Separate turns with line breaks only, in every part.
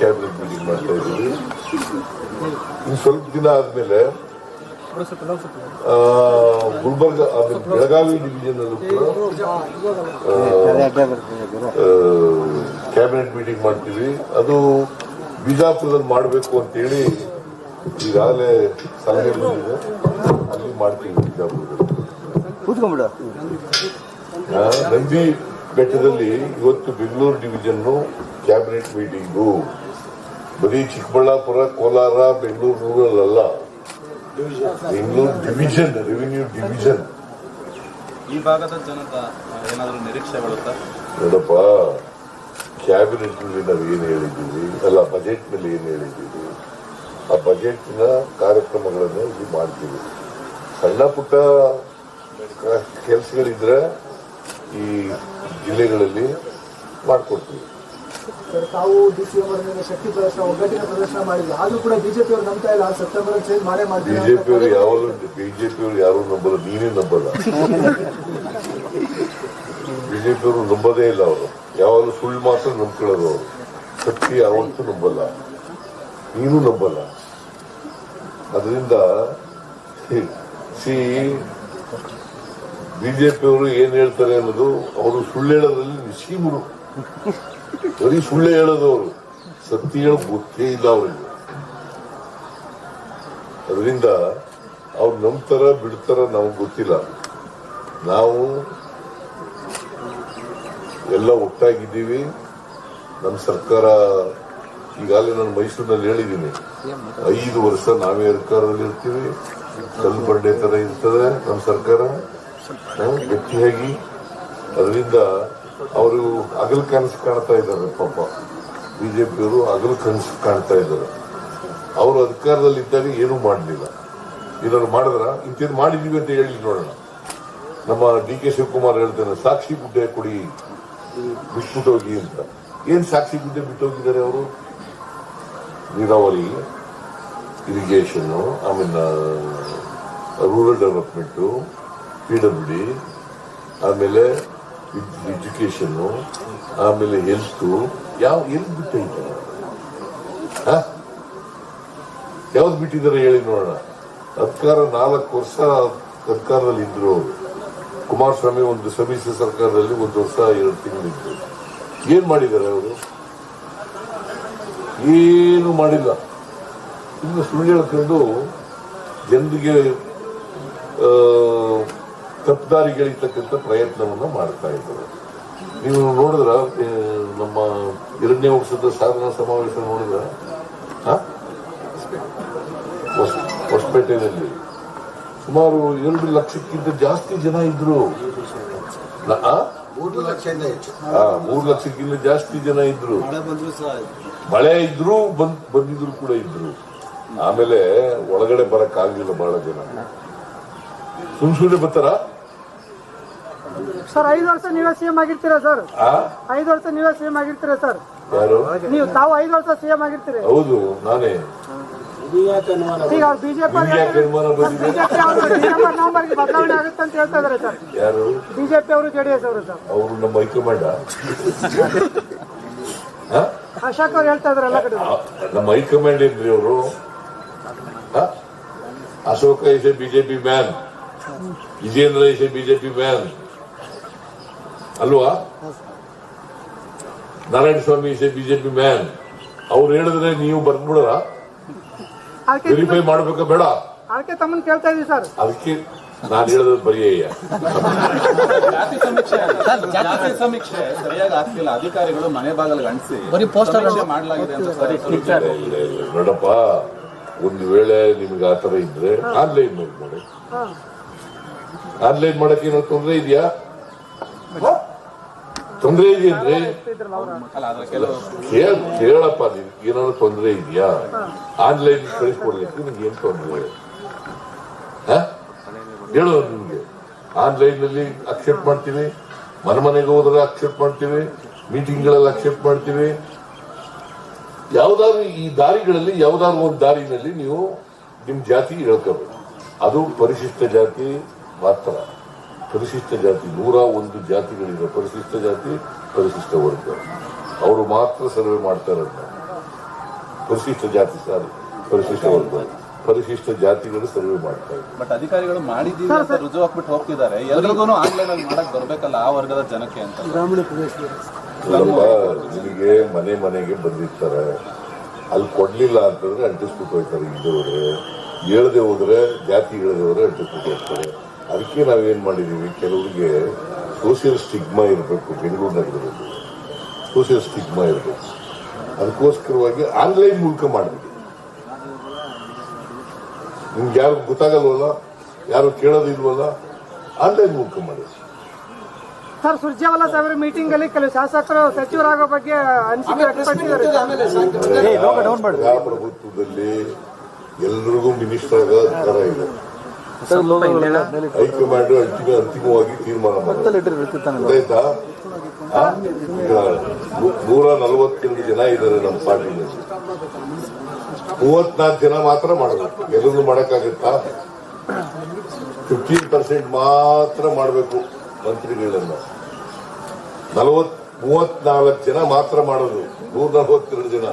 Cabinet meeting ಮಾಡ್ತಾ ಇದ್ದೀವಿ. ಇನ್ನು ಸ್ವಲ್ಪ ದಿನ ಆದ್ಮೇಲೆ ಗುಲ್ಬರ್ಗ ಆಮೇಲೆ ಬೆಳಗಾವಿ ಡಿವಿಜನ್ ಅಲ್ಲೂ ಕೂಡ ಕ್ಯಾಬಿನೆಟ್ ಮೀಟಿಂಗ್ ಮಾಡ್ತೀವಿ. ಅದು ಬಿಜಾಪುರದಲ್ಲಿ ಮಾಡಬೇಕು ಅಂತೇಳಿ ಈಗಾಗಲೇ ಸಲಹೆ ಬಂದಿದೆ. ಅಲ್ಲಿ ಮಾಡ್ತೀವಿ ಬಿಜಾಪುರದಲ್ಲಿ. ನಂದಿ ಬೆಟ್ಟದಲ್ಲಿ ಇವತ್ತು ಬೆಂಗಳೂರು ಡಿವಿಷನ್ ಕ್ಯಾಬಿನೆಟ್ ಮೀಟಿಂಗು. ಬರೀ ಚಿಕ್ಕಬಳ್ಳಾಪುರ ಕೋಲಾರ ಬೆಂಗಳೂರು ರೂರಲ್ ಅಲ್ಲ ಬೆಂಗಳೂರು ಡಿವಿಷನ್ ರೆವಿನ್ಯೂ ಡಿವಿಷನ್
ಈ ಭಾಗದ ಜನತ ಏನಾದರೂ ನಿರೀಕ್ಷೆಗಳುತ್ತಾ
ನೋಡಪ್ಪ ಕ್ಯಾಬಿನೆಟ್ನಲ್ಲಿ ನಾವು ಏನು ಹೇಳಿದ್ದೀವಿ? ಅಲ್ಲ ಬಜೆಟ್ನಲ್ಲಿ ಏನು ಹೇಳಿದ್ದೀವಿ? ಆ ಬಜೆಟ್ನ ಕಾರ್ಯಕ್ರಮಗಳನ್ನು ಇಲ್ಲಿ ಮಾಡ್ತೀವಿ. ಸಣ್ಣ ಪುಟ್ಟ ಕೆಲಸಗಳಿದ್ರೆ ಈ ಜಿಲ್ಲೆಗಳಲ್ಲಿ ಮಾಡಿಕೊಡ್ತೀವಿ.
ಸರ್, ತಾವು ಡಿ ಸಿ ಅವರ ಮೇಲೆ ಶಕ್ತಿ ಪ್ರದರ್ಶನ ಒಗ್ಗಟ್ಟಿನ ಪ್ರದರ್ಶನ ಮಾಡಿದ್ರು. ಆದ್ರೂ ಕೂಡ ಬಿಜೆಪಿ ಅವರು ನಂಬ್ತಾ ಇಲ್ಲ. ಸೆಪ್ಟೆಂಬರ್ ಚೇಂಜ್ ಮಾಡೇ ಮಾಡ್ತೀವಿ ಅಂತ.
ಬಿಜೆಪಿಯವರು ಯಾವಾಗಲೂ ಬಿಜೆಪಿಯವರು ಯಾರು ನಂಬಲ್ಲ. ನೀನೇ ನಂಬಲ್ಲ. ಬಿಜೆಪಿಯವರು ನಂಬೋದೇ ಇಲ್ಲ ಅವರು. ಯಾವಾಗಲೂ ಸುಳ್ಳು ಮಾತ್ರ ನಂಬ್ಕೊಳ್ಳೋದು ಅವರು. ಶಕ್ತಿ ಯಾವತ್ತೂ ನಂಬಲ್ಲ. ನೀನು ನಂಬಲ್ಲ. ಅದರಿಂದ ಸಿ ಬಿಜೆಪಿಯವರು ಏನ್ ಹೇಳ್ತಾರೆ ಅನ್ನೋದು ಅವರು ಸುಳ್ಳು ಹೇಳೋದ್ರಲ್ಲಿ ನಿಶ್ಚೀಮರು ಬರೀ ಸುಳ್ಳು ಹೇಳೋದು ಅವರು ಸತ್ಯ ಹೇಳೋ ಗೊತ್ತೇ ಇಲ್ಲ ಅವರಿಗೆ. ಅದರಿಂದ ಅವ್ರು ನಂಬ್ತಾರ ಬಿಡ್ತಾರ ನಮ್ಗೆ ಗೊತ್ತಿಲ್ಲ. ನಾವು ಎಲ್ಲ ಒಟ್ಟಾಗಿದ್ದೀವಿ. ನಮ್ಮ ಸರ್ಕಾರ ಈಗಾಗಲೇ ನಾನು ಮೈಸೂರಿನಲ್ಲಿ ಹೇಳಿದ್ದೀನಿ. ಐದು ವರ್ಷ ನಾವೇ ಅಧಿಕಾರದಲ್ಲಿ ಇರ್ತೀವಿ ಕಲ್ಲು ಬಂಡೆ ತರ ಇರ್ತದೆ ನಮ್ಮ ಸರ್ಕಾರ. ಗಟ್ಟಿಯಾಗಿ. ಅದರಿಂದ ಅವರು ಹಗಲು ಕನಸು ಕಾಣ್ತಾ ಇದ್ದಾರೆ ಪಾಪ. ಬಿಜೆಪಿಯವರು ಹಗಲು ಕನಸು ಕಾಣ್ತಾ ಇದ್ದಾರೆ. ಅವರು ಅಧಿಕಾರದಲ್ಲಿ ಇದ್ದಾಗ ಏನೂ ಮಾಡಲಿಲ್ಲ. ಏನಾದ್ರು ಮಾಡಿದ್ರ? ಇಂಥದ್ದು ಮಾಡಿದೀವಿ ಅಂತ ಹೇಳಿ ನೋಡೋಣ. ನಮ್ಮ ಡಿ ಕೆ ಶಿವಕುಮಾರ್ ಹೇಳ್ತಾನೆ, ಸಾಕ್ಷಿ ಗುಡ್ಡೆ ಕೊಡಿ, ಬಿಟ್ಬಿಟ್ಟೋಗಿ ಅಂತ. ಏನ್ ಸಾಕ್ಷಿ ಗುಡ್ಡೆ ಬಿಟ್ಟೋಗಿದ್ದಾರೆ ಅವರು? ನೀರಾವರಿ ಇರಿಗೇಷನ್ ಆಮೇಲೆ ರೂರಲ್ ಡೆವಲಪ್ಮೆಂಟ್ ಪಿ ಡಬ್ಲ್ಯೂ ಆಮೇಲೆ ಎಜುಕೇಶನ್ ಆಮೇಲೆ ಹೆಲ್ತ್ ಯಾವ ಎಲ್ಲಿ ಬಿಟ್ಟಿದ್ದಾರೆ? ಯಾವ್ದು ಬಿಟ್ಟಿದ್ದಾರೆ ಹೇಳಿ ನೋಡೋಣ. ಅಧಿಕಾರ ನಾಲ್ಕು ವರ್ಷ ಸರ್ಕಾರದಲ್ಲಿ ಇದ್ರು ಅವರು. ಕುಮಾರಸ್ವಾಮಿ ಒಂದು ಸಮಿಶ್ರ ಸರ್ಕಾರದಲ್ಲಿ ಒಂದು ವರ್ಷ, ಎರಡು ತಿಂಗಳಿದ್ರು ಏನ್ ಮಾಡಿದ್ದಾರೆ ಅವರು? ಏನು ಮಾಡಿಲ್ಲ. ಇನ್ನು ಸುಳ್ಳು ಹೇಳ್ಕೊಂಡು ಜನರಿಗೆ ಆ, ತಪ್ಪುದಾರಿಗೆಳಿತಕ್ಕಂಥ ಪ್ರಯತ್ನವನ್ನ ಮಾಡ್ತಾ ಇದ್ದಾರೆ. ನೀವು ನೋಡಿದ್ರ ನಮ್ಮ ಎರಡನೇ ವರ್ಷದ ಸಾಧನಾ ಸಮಾವೇಶ ನೋಡಿದ್ರ? ಹೊಸಪೇಟೆಯಲ್ಲಿ. ಸುಮಾರು ಎರಡು ಲಕ್ಷಕ್ಕಿಂತ ಜಾಸ್ತಿ ಜನ ಇದ್ರು. ಮೂರು ಲಕ್ಷಕ್ಕಿಂತ ಜಾಸ್ತಿ ಜನ ಇದ್ರು. ಮಳೆ ಇದ್ರು ಬಂದ್ ಬಂದಿದ್ರು ಕೂಡ ಇದ್ರು. ಆಮೇಲೆ ಒಳಗಡೆ ಬರಕ್ ಆಗ್ಲಿಲ್ಲ ಬಹಳ ಜನ. ಸುಮ್ ಸುಮ್ಮನೆ ಬರ್ತಾರ?
ಸರ್ ಐದು ವರ್ಷ ನೀವೇ ಸಿಎಂ ಆಗಿರ್ತೀರಾ ಸರ್? ಐದು ವರ್ಷ ನೀವೇ ಸಿಎಂ ಆಗಿರ್ತೀರಾ ಸರ್?
ಯಾರು?
ನೀವು ತಾವು ಐದು ವರ್ಷ ಸಿಎಂ ಆಗಿರ್ತೀರಿ.
ಹೌದು ನಾನೇ.
ಈಗ ಬಿಜೆಪಿ ನವೆಂಬರ್ಗೆ ಬದಲಾವಣೆ ಆಗುತ್ತೆ ಅಂತ ಹೇಳ್ತಾ ಇದಾರೆ ಸರ್.
ಯಾರು?
ಬಿಜೆಪಿ ಅವರು ಜೆಡಿಎಸ್ ಅವರು ಸರ್.
ಅವರು ನಮ್ಮ ಹೈಕಮಾಂಡ್?
ಅಶೋಕ್ ಅವ್ರು ಹೇಳ್ತಾ ಇದಾರೆ ಎಲ್ಲ ಕಡೆ.
ನಮ್ಮ ಹೈಕಮಾಂಡ್ ಏನ್ರಿ ಅವರು? Ashoka is a BJP man Vijayendra is a BJP man ಅಲ್ವಾ? Narayana Swamy is a BJP man ಅವ್ರು ಹೇಳಿದ್ರೆ ನೀವು ಬರ್ದ್ಬಿಡರ
ಅದಕ್ಕೆ
ವೆರಿಫೈ ಮಾಡ್ಬೇಕ? ಬೇಡ.
ಅದಕ್ಕೆ ತಮ್ಮನ್ ಕೇಳ್ತಾ ಇದೀವಿ ಸರ್.
ಅದಕ್ಕೆ ನಾನು ಹೇಳಿದ್ರೆ ಬರೆಯ
ಜಾತಿ ಸಮೀಕ್ಷೆ ಜಾತಿ ಸಮೀಕ್ಷೆ ಸರಿಯಾಗಿ ಆಗ್ತಿಲ್ಲ. ಅಧಿಕಾರಿಗಳು ಮನೆ ಬಾಗಿಲಿಗೆ ಅಂಟಿಸಿ
ಬರೀ
ಸಮೀಕ್ಷೆ ಮಾಡಲಾಗಿದೆ ಅಂತ ಸರಿ.
ನೋಡಪ್ಪ ಒಂದು ವೇಳೆ ನಿಮ್ಗೆ ಆತರ ತರ ಇದ್ರೆ ಆನ್ಲೈನ್ ಮಾಡಿ. ಆನ್ಲೈನ್ ಮಾಡಕ್ಕೆ ಏನೋ ತೊಂದರೆ ಇದೆಯಾ? ತೊಂದರೆ
ಇದೆ ಅಂದ್ರೆ
ಕೇಳ ಕೇಳಪ್ಪ ನಿನ್ಗೆ ಏನಾದ್ರು ತೊಂದರೆ ಇದೆಯಾ? ಆನ್ಲೈನ್ ಕಳಿಸ್ಕೊಡ್ಲಿಕ್ಕೆ ನಿಮ್ಗೆ ಏನ್ ತೊಂದರೆ? ಹೇಳು ನಿಮ್ಗೆ. ಆನ್ಲೈನ್ನಲ್ಲಿ ಅಕ್ಸೆಪ್ಟ್ ಮಾಡ್ತೀವಿ. ಮನೆ ಮನೆಗೆ ಹೋದ್ರೆ ಅಕ್ಸೆಪ್ಟ್ ಮಾಡ್ತೀವಿ. ಮೀಟಿಂಗ್ಗಳಲ್ಲಿ ಅಕ್ಸೆಪ್ಟ್ ಮಾಡ್ತೀವಿ. ಯಾವ್ದಾದ್ರು ಈ ದಾರಿಗಳಲ್ಲಿ ಯಾವ್ದಾದ್ರು ಒಂದು ದಾರಿನಲ್ಲಿ ನೀವು ನಿಮ್ ಜಾತಿ ಹೇಳ್ಕೋಬೇಕು. ಅದು ಪರಿಶಿಷ್ಟ ಜಾತಿ ಮಾತ್ರ. ಪರಿಶಿಷ್ಟ ಜಾತಿ ನೂರ ಒಂದು ಜಾತಿಗಳಿವೆ ಪರಿಶಿಷ್ಟ ಜಾತಿ ಪರಿಶಿಷ್ಟ ವರ್ಗ. ಅವರು ಮಾತ್ರ ಸರ್ವೆ ಮಾಡ್ತಾರೆ ಪರಿಶಿಷ್ಟ ಜಾತಿ ಸಾರಿ ಪರಿಶಿಷ್ಟ ವರ್ಗ. ಪರಿಶಿಷ್ಟ ಜಾತಿಗಳು ಸರ್ವೆ ಮಾಡ್ತಾರೆ
ಬಟ್ ಅಧಿಕಾರಿಗಳು ಮಾಡಿದ್ದೀವಿ ಅಂತ ರುಜು ಹಾಕ್ಬಿಟ್ಟು ಹೋಗ್ತಿದ್ದಾರೆ. ಎಲ್ರಿಗೂ ಆನ್ಲೈನ್ ಅಲ್ಲಿ ಮಾಡಕ್ ಬರ್ಬೇಕಲ್ಲ ಆ ವರ್ಗದ ಜನಕ್ಕೆ ಅಂತ.
ಗ್ರಾಮೀಣ ನಿಮಗೆ ಮನೆ ಮನೆಗೆ ಬಂದಿರ್ತಾರೆ. ಅಲ್ಲಿ ಕೊಡ್ಲಿಲ್ಲ ಅಂತಂದ್ರೆ ಅಂಟಿಸ್ಬಿಟ್ಟು ಹೋಗ್ತಾರೆ ಇದ್ದವ್ರೆ ಹೇಳದೆ ಹೇಳ್ದೆ ಹೋದ್ರೆ ಜಾತಿ ಹೇಳದೆ ಹೋದ್ರೆ ಅಂಟಿಸ್ಬಿಟ್ಟು ಹೋಗ್ತಾರೆ. ಅದಕ್ಕೆ ನಾವೇನ್ ಮಾಡಿದೀವಿ? ಕೆಲವರಿಗೆ ಸೋಷಿಯಲ್ ಸ್ಟಿಗ್ಮಾ ಇರಬೇಕು ಬೆಂಗಳೂರು ನಗರದಲ್ಲಿ ಸೋಷಿಯಲ್ ಸ್ಟಿಗ್ಮಾ ಇರಬೇಕು. ಅದಕ್ಕೋಸ್ಕರವಾಗಿ ಆನ್ಲೈನ್ ಮೂಲಕ ಮಾಡಬೇಕು ನಿಮ್ಗೆ ಯಾರು ಗೊತ್ತಾಗಲ್ವಲ್ಲ? ಯಾರು ಕೇಳೋದಿಲ್ವಲ್ಲ? ಆನ್ಲೈನ್ ಮೂಲಕ ಮಾಡಿದ್ವಿ
ಸರ್ ಸುರ್ಜೇವಾಲಾ ಸಾಹೇಬರ ಮೀಟಿಂಗ್ ಅಲ್ಲಿ ಕೆಲವು ಶಾಸಕರು ಸಚಿವರಾಗೋ ಬಗ್ಗೆ ಅನಿಸಿಕೆ
ಪ್ರಭುತ್ವದಲ್ಲಿ ಎಲ್ರಿಗೂ ಮಿನಿಸ್ಟರ್ ಆಗೋ ಅಧಿಕಾರ ಇದೆ. ಹೈಕಮಾಂಡ್ ಅಂತಿಮ ಅಂತಿಮವಾಗಿ ತೀರ್ಮಾನ ನೂರ ನಲವತ್ತೆರಡು ಜನ ಇದ್ದಾರೆ ನಮ್ಮ ಪಾರ್ಟಿನಲ್ಲಿ ಮೂವತ್ನಾಲ್ಕು ಜನ ಮಾತ್ರ ಮಾಡಬೇಕು. ಎಲ್ಲರೂ ಮಾಡಕ್ಕಾಗತ್ತಾ? ಫಿಫ್ಟೀನ್ ಪರ್ಸೆಂಟ್ ಮಾತ್ರ ಮಾಡಬೇಕು ಮಂತ್ರಿಗಳನ್ನ. ನಲವತ್ ಮೂವತ್ನಾಲ್ಕು ಜನ ಮಾತ್ರ ಮಾಡೋದು. ನೂರ ನಲವತ್ತೆರಡು ಜನ.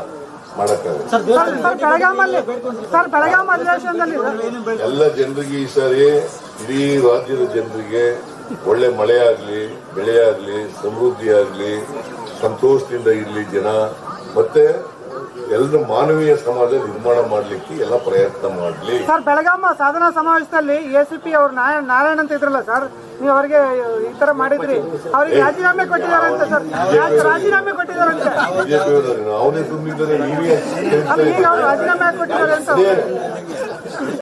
ಅಧಿವೇಶನದಲ್ಲಿ
ಎಲ್ಲ ಜನರಿಗೆ ಈ ಸಾರಿ ಇಡೀ ರಾಜ್ಯದ ಜನರಿಗೆ ಒಳ್ಳೆ ಮಳೆ ಆಗ್ಲಿ ಬೆಳೆ ಆಗ್ಲಿ ಸಮೃದ್ಧಿ ಆಗ್ಲಿ ಸಂತೋಷದಿಂದ ಇರ್ಲಿ ಜನ. ಮತ್ತೆ ಎಲ್ಲರ ಮಾನವೀಯ ಸಮಾಜ ನಿರ್ಮಾಣ ಮಾಡಲಿಕ್ಕೆ ಎಲ್ಲ ಪ್ರಯತ್ನ ಮಾಡಲಿ.
ಸರ್ ಬೆಳಗಾಮ ಸಾಧನಾ ಸಮಾವೇಶದಲ್ಲಿ ಎಸಿಪಿ ಅವರು ನಾರಾಯಣ ನಾರಾಯಣ್ ಅಂತ ಇದ್ರಲ್ಲ ಸರ್ ನೀವು ಅವರಿಗೆ ಈ ತರ ಮಾಡಿದ್ರಿ. ಅವ್ರಿಗೆ ರಾಜೀನಾಮೆ ಕೊಟ್ಟಿದ್ದಾರೆ ಅಂತ ಸರ್ ರಾಜೀನಾಮೆ ಕೊಟ್ಟಿದ್ದಾರಂತೆ.
ಬಿಜೆಪಿ ಅವನೇ
ತುಂಬಿದ್ದಾರೆ ಈಗ ರಾಜೀನಾಮೆ ಕೊಟ್ಟಿದ್ದಾರೆ ಅಂತ